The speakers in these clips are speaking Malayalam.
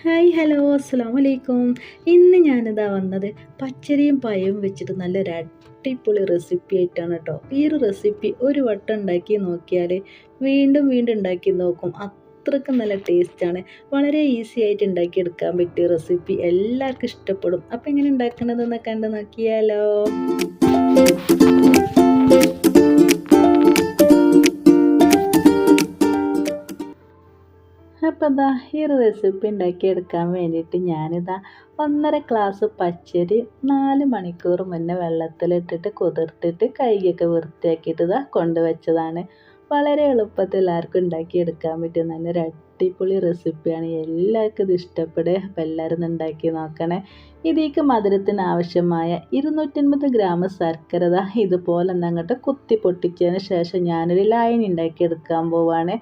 ഹായ് ഹലോ അസ്സാം വലൈക്കും ഇന്ന് ഞാനിതാ വന്നത് പച്ചരിയും പയവും വെച്ചിട്ട് നല്ലൊരു അടിപൊളി റെസിപ്പി ആയിട്ടാണ് കേട്ടോ. ഈ ഒരു റെസിപ്പി ഒരു വട്ടം ഉണ്ടാക്കി നോക്കിയാൽ വീണ്ടും വീണ്ടും ഉണ്ടാക്കി നോക്കും. അത്രയ്ക്ക് നല്ല ടേസ്റ്റാണ് വളരെ ഈസി ആയിട്ട് ഉണ്ടാക്കിയെടുക്കാൻ പറ്റിയ റെസിപ്പി എല്ലാവർക്കും ഇഷ്ടപ്പെടും. അപ്പോൾ എങ്ങനെ ഉണ്ടാക്കണതെന്ന് കണ്ട് നോക്കിയാലോ. അപ്പോൾ ഇതാ ഈ റെസിപ്പി ഉണ്ടാക്കിയെടുക്കാൻ വേണ്ടിയിട്ട് ഞാനിതാ ഒന്നര ഗ്ലാസ് പച്ചരി നാല് മണിക്കൂർ മുന്നേ വെള്ളത്തിലിട്ടിട്ട് കുതിർത്തിട്ട് കൈയൊക്കെ വൃത്തിയാക്കിയിട്ട് ഇതാ കൊണ്ടുവച്ചതാണ്. വളരെ എളുപ്പത്തിൽ എല്ലാവർക്കും ഉണ്ടാക്കിയെടുക്കാൻ പറ്റിയ നല്ലൊരു അടിപൊളി റെസിപ്പിയാണ് എല്ലാവർക്കും ഇത് ഇഷ്ടപ്പെടുക അപ്പം എല്ലാവരും ഉണ്ടാക്കി നോക്കണേ. ഇതിലേക്ക് മധുരത്തിന് ആവശ്യമായ ഇരുന്നൂറ്റൻപത് ഗ്രാം ശർക്കര ഇതുപോലെ അങ്ങോട്ട് കുത്തി പൊട്ടിച്ചതിന് ശേഷം ഞാനൊരു ലൈൻ ഉണ്ടാക്കിയെടുക്കാൻ പോവാണ്.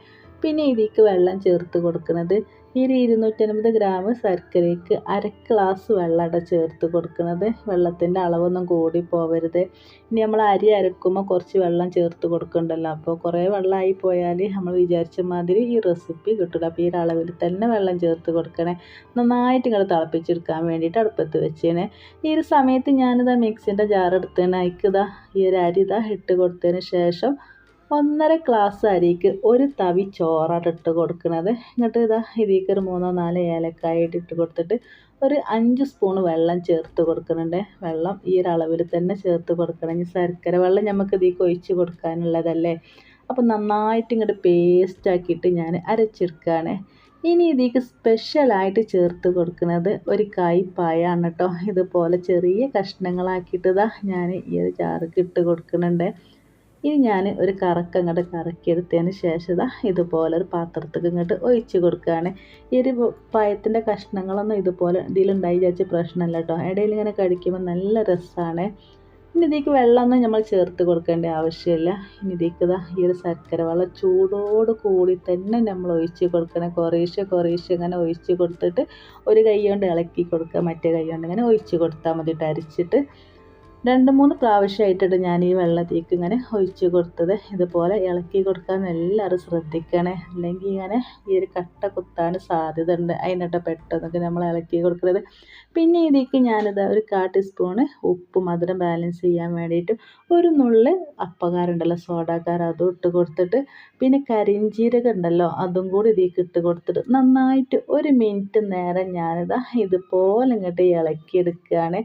പിന്നെ ഇതിലേക്ക് വെള്ളം ചേർത്ത് കൊടുക്കുന്നത് ഈ ഒരു ഇരുന്നൂറ്റൻപത് ഗ്രാം ശർക്കരയ്ക്ക് അര ഗ്ലാസ് വെള്ളമാണ് ചേർത്ത് കൊടുക്കുന്നത്. വെള്ളത്തിന്റെ അളവൊന്നും കൂടി പോവരുത്. ഇനി നമ്മൾ അരി അരക്കുമ്പോൾ കുറച്ച് വെള്ളം ചേർത്ത് കൊടുക്കണ്ടല്ലോ. അപ്പോൾ കുറേ വെള്ളമായി പോയാൽ നമ്മൾ വിചാരിച്ച മാതിരി ഈ റെസിപ്പി കിട്ടില്ല അപ്പോൾ ഈ അളവിൽ തന്നെ വെള്ളം ചേർത്ത് കൊടുക്കണേ. നന്നായിട്ട് ഇങ്ങനെ തിളപ്പിച്ചെടുക്കാൻ വേണ്ടിയിട്ട് അടുപ്പത്ത് വെച്ചേനെ. ഈ ഒരു സമയത്ത് ഞാനിതാ മിക്സിന്റെ ജാർ എടുത്തേനെ അതിക്കിതാ ഈ ഒരു അരി ഇതാ ഇട്ട് കൊടുത്തതിന് ശേഷം ഒന്നര ഗ്ലാസ് അരിക്ക് ഒരു തവി ചോറാണ് ഇട്ട് കൊടുക്കുന്നത്. എന്നിട്ട് ഇതാ ഇതിലേക്ക് ഒരു മൂന്നോ നാലോ ഏലക്കായ ഇട്ട് കൊടുത്തിട്ട് ഒരു അഞ്ച് സ്പൂൺ വെള്ളം ചേർത്ത് കൊടുക്കുന്നുണ്ട്. വെള്ളം ഈ ഒരു അളവിൽ തന്നെ ചേർത്ത് കൊടുക്കണം. ഇനി ശർക്കര വെള്ളം നമുക്ക് ഇതിലേക്ക് ഒഴിച്ച് കൊടുക്കാനുള്ളതല്ലേ? അപ്പോൾ നന്നായിട്ട് ഇങ്ങോട്ട് പേസ്റ്റ് ആക്കിയിട്ട് ഞാൻ അരച്ചെടുക്കുകയാണ് ഇനി ഇതിലേക്ക് സ്പെഷ്യലായിട്ട് ചേർത്ത് കൊടുക്കുന്നത് ഒരു കായ്പായാണ് കേട്ടോ ഇതുപോലെ ചെറിയ കഷ്ണങ്ങളാക്കിയിട്ട് ഇതാ ഞാൻ ഈ ഒരു ജാർക്ക് ഇട്ട് കൊടുക്കുന്നുണ്ട്. ഇനി ഞാൻ ഒരു കറക്ക് അങ്ങോട്ട് കറക്കിയെടുത്തതിന് ശേഷം ഇതാ ഇതുപോലെ ഒരു പാത്രത്തേക്ക് ഇങ്ങോട്ട് ഒഴിച്ച് കൊടുക്കുകയാണ്. ഈ ഒരു പഴത്തിന്റെ കഷ്ണങ്ങളൊന്നും ഇതുപോലെ ഇതിലുണ്ടായി വിചാരിച്ച പ്രശ്നമല്ല കേട്ടോ. ഇടയിൽ ഇങ്ങനെ കഴിക്കുമ്പോൾ നല്ല രസമാണ് ഇനി ഇതിലേക്ക് വെള്ളമൊന്നും നമ്മൾ ചേർത്ത് കൊടുക്കേണ്ട ആവശ്യമില്ല. ഇനി ഇതിലേക്ക് ഇതാ ഈ ഒരു ശർക്കര വെള്ളം ചൂടോട് കൂടി തന്നെ നമ്മൾ ഒഴിച്ച് കൊടുക്കണം. കുറേശ്ശെ കുറേശ്ശെ ഇങ്ങനെ ഒഴിച്ച് കൊടുത്തിട്ട് ഒരു കൈ കൊണ്ട് ഇളക്കി കൊടുക്കുക. മറ്റേ കൈ കൊണ്ട് ഇങ്ങനെ ഒഴിച്ച് കൊടുത്താൽ മതി അരിച്ചിട്ട്. രണ്ട് മൂന്ന് പ്രാവശ്യമായിട്ടാണ് ഞാൻ ഈ വെള്ളത്തേക്ക് ഇങ്ങനെ ഒഴിച്ച് കൊടുത്തത്. ഇതുപോലെ ഇളക്കി കൊടുക്കാൻ എല്ലാവരും ശ്രദ്ധിക്കണേ. അല്ലെങ്കിൽ ഇങ്ങനെ ഈ ഒരു കട്ട കുത്താൻ സാധ്യത ഉണ്ട് അതിനിട്ട് പെട്ടെന്നൊക്കെ നമ്മൾ ഇളക്കി കൊടുക്കുന്നത് പിന്നെ ഇതിലേക്ക് ഞാനിത് ഒരു കാ ടീസ്പൂണ് ഉപ്പ് മധുരം ബാലൻസ് ചെയ്യാൻ വേണ്ടിയിട്ട് ഒരു നുള്ള് അപ്പകാരുണ്ടല്ലോ സോഡാക്കാർ അതും ഇട്ട് കൊടുത്തിട്ട്. പിന്നെ കരിഞ്ചീരകം ഉണ്ടല്ലോ അതും കൂടി ഇതിലേക്ക് ഇട്ട് കൊടുത്തിട്ട് നന്നായിട്ട് ഒരു മിനിറ്റ് നേരം ഞാനിതാ ഇതുപോലെ ഇങ്ങോട്ട് ഇളക്കിയെടുക്കുകയാണ്.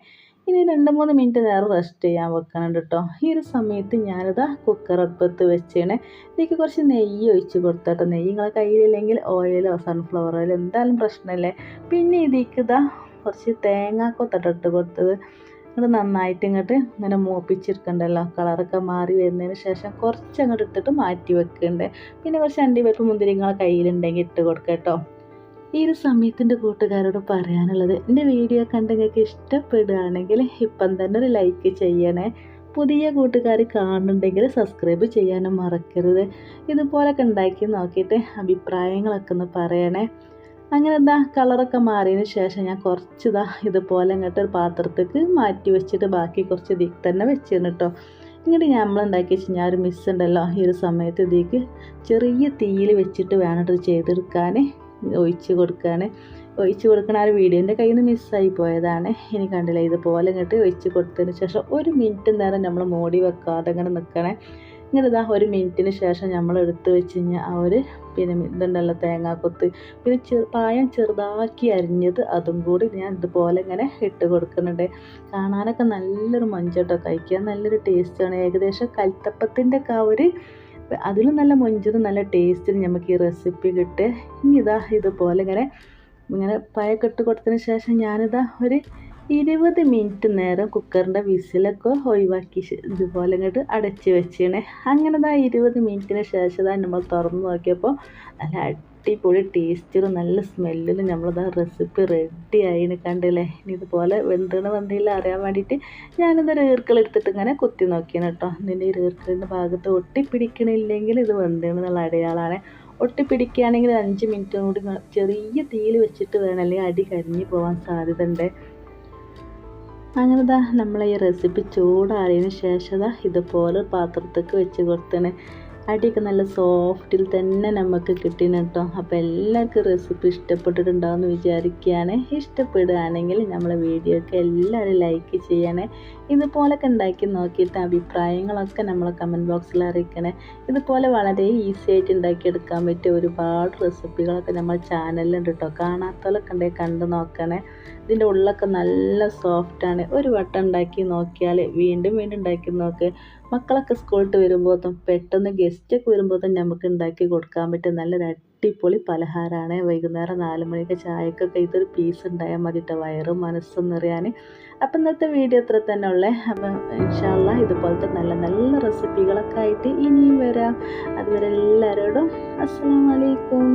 ഇനി രണ്ട് മൂന്ന് മിനിറ്റ് നേരം റെസ്റ്റ് ചെയ്യാൻ വെക്കണം കേട്ടോ ഈ ഒരു സമയത്ത് ഞാനിതാ കുക്കർ അടുപ്പത്ത് വെച്ചാണ്. ഇതിലേക്ക് കുറച്ച് നെയ്യ് ഒഴിച്ച് കൊടുത്തോട്ടോ. നെയ്യ് നിങ്ങളെ കയ്യിലില്ലെങ്കിൽ ഓയിലോ സൺഫ്ലവർ ഓയിലോ എന്തായാലും പ്രശ്നമില്ലേ പിന്നെ ഇതിലേക്ക് ഇതാ കുറച്ച് ഇട്ട് കൊടുത്തത്. അത് നന്നായിട്ട് ഇങ്ങോട്ട് ഇങ്ങനെ മൂപ്പിച്ചെടുക്കണ്ടല്ലോ കളറൊക്കെ മാറി വരുന്നതിന് ശേഷം കുറച്ച് അങ്ങോട്ട് ഇട്ടിട്ട് മാറ്റി വെക്കുന്നുണ്ട് പിന്നെ കുറച്ച് അണ്ടിപ്പരിപ്പ് മുന്തിരി നിങ്ങളെ കയ്യിലുണ്ടെങ്കിൽ ഇട്ട് കൊടുക്കാം കേട്ടോ ഈ ഒരു സമയത്തിന്റെ കൂട്ടുകാരോട് പറയാനുള്ളത് എന്റെ വീഡിയോ കണ്ട് നിങ്ങൾക്ക് ഇഷ്ടപ്പെടുകയാണെങ്കിൽ ഇപ്പം തന്നെ ഒരു ലൈക്ക് ചെയ്യണേ. പുതിയ കൂട്ടുകാർ കാണുന്നുണ്ടെങ്കിൽ സബ്സ്ക്രൈബ് ചെയ്യാനും മറക്കരുത്. ഇതുപോലൊക്കെ ഉണ്ടാക്കി നോക്കിയിട്ട് അഭിപ്രായങ്ങളൊക്കെ ഒന്ന് പറയണേ. അങ്ങനെ എന്താ കളറൊക്കെ മാറിയതിന് ശേഷം ഞാൻ കുറച്ച് ഇതാ ഇതുപോലെ ഇങ്ങോട്ട് ഒരു പാത്രത്തേക്ക് മാറ്റി വെച്ചിട്ട് ബാക്കി കുറച്ച് ഇതിൽ തന്നെ വെച്ചിരുന്നു കേട്ടോ ഇങ്ങോട്ട് നമ്മൾ ഉണ്ടാക്കി വെച്ച് ഞാൻ ഒരു മിസ് ഉണ്ടല്ലോ ഈ ഒരു സമയത്ത് ഇതിലേക്ക് ചെറിയ തീയിൽ വെച്ചിട്ട് വേണം ഇത് ചെയ്തെടുക്കാൻ. ഒഴിച്ച് കൊടുക്കുകയാണ് ഒഴിച്ച് കൊടുക്കണ ആ വീഡിയോന്റെ കയ്യിൽ നിന്ന് മിസ്സായി പോയതാണ്. ഇനി കണ്ടില്ല ഇതുപോലെ ഇങ്ങോട്ട് ഒഴിച്ച് കൊടുത്തതിന് ശേഷം ഒരു മിനിറ്റ് നേരം നമ്മൾ മോടി വെക്കാതെ ഇങ്ങനെ നിൽക്കണേ ഇങ്ങനെ ഇതാ ഒരു മിനിറ്റിന് ശേഷം നമ്മൾ എടുത്ത് വെച്ച് കഴിഞ്ഞാൽ ആ ഒരു പിന്നെ ഇതുണ്ടല്ലോ തേങ്ങാക്കൊത്ത്. പിന്നെ ചെറു പായം ചെറുതാക്കി അരിഞ്ഞത് അതും കൂടി ഞാൻ ഇതുപോലെ ഇങ്ങനെ ഇട്ട് കൊടുക്കുന്നുണ്ട്. കാണാനൊക്കെ നല്ലൊരു മഞ്ചട്ടോ. കഴിക്കാൻ നല്ലൊരു ടേസ്റ്റാണ് ഏകദേശം കൽത്തപ്പത്തിന്റെ ഒക്കെ ആ ഒരു അതിലും നല്ല മൊഞ്ചതും നല്ല ടേസ്റ്റിൽ നമുക്ക് ഈ റെസിപ്പി കിട്ടുക ഇനി ഇതാ ഇതുപോലെ ഇങ്ങനെ ഇങ്ങനെ പയൊക്കെ ഇട്ട് കൊടുത്തതിന് ശേഷം ഞാനിതാ ഒരു ഇരുപത് മിനിറ്റ് നേരം കുക്കറിന്റെ വിസിലൊക്കെ ഒഴിവാക്കി ഇതുപോലെ ഇങ്ങോട്ട് അടച്ച് വെച്ചേണേ. അങ്ങനെ ഇതാ ഇരുപത് മിനിറ്റിന് ശേഷം ഇതാ നമ്മൾ തുറന്ന് നോക്കിയപ്പോൾ നല്ല അടിപൊളി ടേസ്റ്റിലും നല്ല സ്മെല്ലിലും ആ റെസിപ്പി റെഡി ആയിന് കണ്ടില്ലേ? ഇനി ഇതുപോലെ വെന്തണ വന്നില്ല അറിയാൻ വേണ്ടിയിട്ട് ഞാനിതൊരു ഈർക്കളെടുത്തിട്ട് ഇങ്ങനെ കുത്തി നോക്കിയാണ് കേട്ടോ ഇതിന്റെ ഈ ഈർക്കളിന്റെ ഭാഗത്ത് ഒട്ടിപ്പിടിക്കണില്ലെങ്കിൽ ഇത് വെന്തണെന്നുള്ള അടയാളമാണ് ഒട്ടിപ്പിടിക്കുകയാണെങ്കിൽ അഞ്ച് മിനിറ്റ് കൂടി ചെറിയ തീയിൽ വെച്ചിട്ട് വേണം. അല്ലെങ്കിൽ അടി കരിഞ്ഞു പോകാൻ സാധ്യത ഉണ്ട് അങ്ങനെ ദാ നമ്മൾ ഈ റെസിപ്പി ചൂടാറിയതിന് ശേഷം ഇതുപോലെ പാത്രത്തേക്ക് വെച്ച് കൊടുത്തണ്. അടിയൊക്കെ നല്ല സോഫ്റ്റിൽ തന്നെ നമുക്ക് കിട്ടിന് കേട്ടോ അപ്പോൾ എല്ലാവർക്കും റെസിപ്പി ഇഷ്ടപ്പെട്ടിട്ടുണ്ടാവുമെന്ന് വിചാരിക്കുകയാണ് ഇഷ്ടപ്പെടുകയാണെങ്കിൽ നമ്മളെ വീഡിയോ ഒക്കെ എല്ലാവരും ലൈക്ക് ചെയ്യണേ. ഇതുപോലൊക്കെ ഉണ്ടാക്കി നോക്കിയിട്ട് അഭിപ്രായങ്ങളൊക്കെ നമ്മൾ കമന്റ് ബോക്സിൽ അറിയിക്കണേ. ഇതുപോലെ വളരെ ഈസി ആയിട്ട് ഉണ്ടാക്കിയെടുക്കാൻ പറ്റിയ ഒരുപാട് റെസിപ്പികളൊക്കെ നമ്മൾ ചാനലിലുണ്ട് കേട്ടോ കാണാത്തവരൊക്കെ ഉണ്ടെങ്കിൽ കണ്ട് നോക്കണേ. ഇതിന്റെ ഉള്ളൊക്കെ നല്ല സോഫ്റ്റാണ് ഒരു വട്ടം ഉണ്ടാക്കി നോക്കിയാൽ വീണ്ടും വീണ്ടും ഉണ്ടാക്കി നോക്ക്. മക്കളൊക്കെ സ്കൂളിട്ട് വരുമ്പോഴത്തും പെട്ടെന്ന് ഗസ്റ്റൊക്കെ വരുമ്പോഴത്തും നമുക്ക് ഉണ്ടാക്കി കൊടുക്കാൻ പറ്റും നല്ലൊരു അടിപൊളി പലഹാരമാണ് വൈകുന്നേരം നാല് മണിക്ക് ചായക്കൊക്കെ ഇതൊരു പീസ് ഉണ്ടായാൽ മതി കേട്ടോ വയറും മനസ്സും നിറയാൻ അപ്പം ഇന്നത്തെ വീഡിയോ ഇത്ര തന്നെ ഉള്ളേ. അപ്പം ഇൻഷാല്ല ഇതുപോലത്തെ നല്ല നല്ല റെസിപ്പികളൊക്കെ ആയിട്ട് ഇനിയും വരാം. അതുവരെ എല്ലാവരോടും അസ്സാം വലൈക്കും